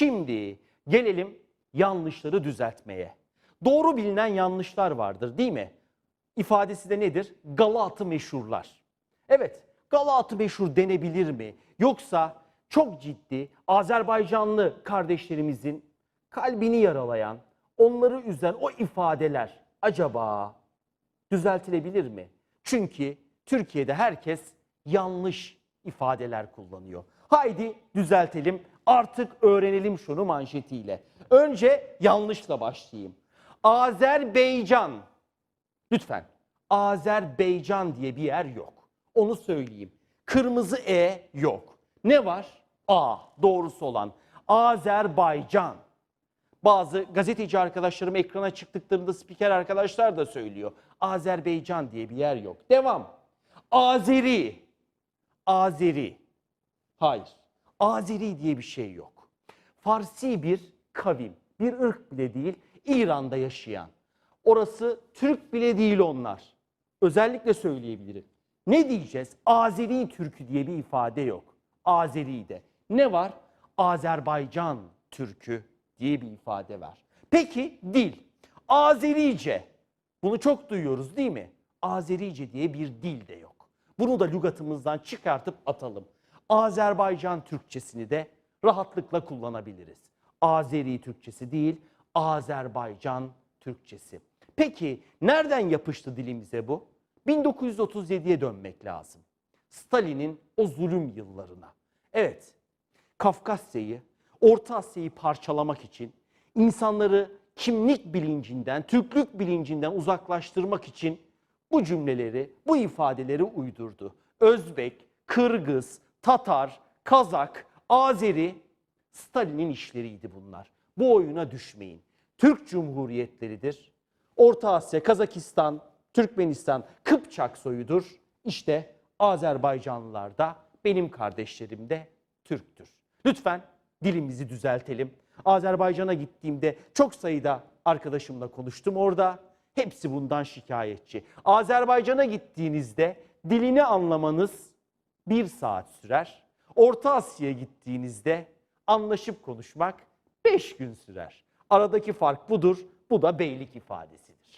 Şimdi gelelim yanlışları düzeltmeye. Doğru bilinen yanlışlar vardır değil mi? İfadesi de nedir? Galatı meşhurlar. Evet, Galatı meşhur denebilir mi? Yoksa çok ciddi Azerbaycanlı kardeşlerimizin kalbini yaralayan, onları üzen o ifadeler acaba düzeltilebilir mi? Çünkü Türkiye'de herkes yanlış ifadeler kullanıyor. Haydi düzeltelim. Artık öğrenelim şunu manşetiyle. Önce yanlışla başlayayım. Azerbaycan. Lütfen. Azerbaycan diye bir yer yok. Onu söyleyeyim. Kırmızı E yok. Ne var? A. Doğrusu olan. Azerbaycan. Bazı gazeteci arkadaşlarım ekrana çıktıklarında spiker arkadaşlar da söylüyor. Azerbaycan diye bir yer yok. Devam. Azeri. Azeri. Hayır. Azeri diye bir şey yok. Farsi bir kavim, bir ırk bile değil, İran'da yaşayan. Orası Türk bile değil onlar. Özellikle söyleyebilirim. Ne diyeceğiz? Azeri Türkü diye bir ifade yok. Azeri'de. Ne var? Azerbaycan Türkü diye bir ifade var. Peki dil. Azerice. Bunu çok duyuyoruz değil mi? Azerice diye bir dil de yok. Bunu da lügatımızdan çıkartıp atalım. Azerbaycan Türkçesini de rahatlıkla kullanabiliriz. Azeri Türkçesi değil, Azerbaycan Türkçesi. Peki nereden yapıştı dilimize bu? 1937'ye dönmek lazım. Stalin'in o zulüm yıllarına. Evet, Kafkasya'yı, Orta Asya'yı parçalamak için insanları kimlik bilincinden, Türklük bilincinden uzaklaştırmak için bu cümleleri, bu ifadeleri uydurdu. Özbek, Kırgız, Tatar, Kazak, Azeri Stalin'in işleriydi bunlar. Bu oyuna düşmeyin. Türk Cumhuriyetleridir. Orta Asya, Kazakistan, Türkmenistan, Kıpçak soyudur. İşte Azerbaycanlılar da benim kardeşlerim de Türktür. Lütfen dilimizi düzeltelim. Azerbaycan'a gittiğimde çok sayıda arkadaşımla konuştum orada. Hepsi bundan şikayetçi. Azerbaycan'a gittiğinizde dilini anlamanız bir saat sürer. Orta Asya'ya gittiğinizde anlaşıp konuşmak beş gün sürer. Aradaki fark budur. Bu da beylik ifadesidir.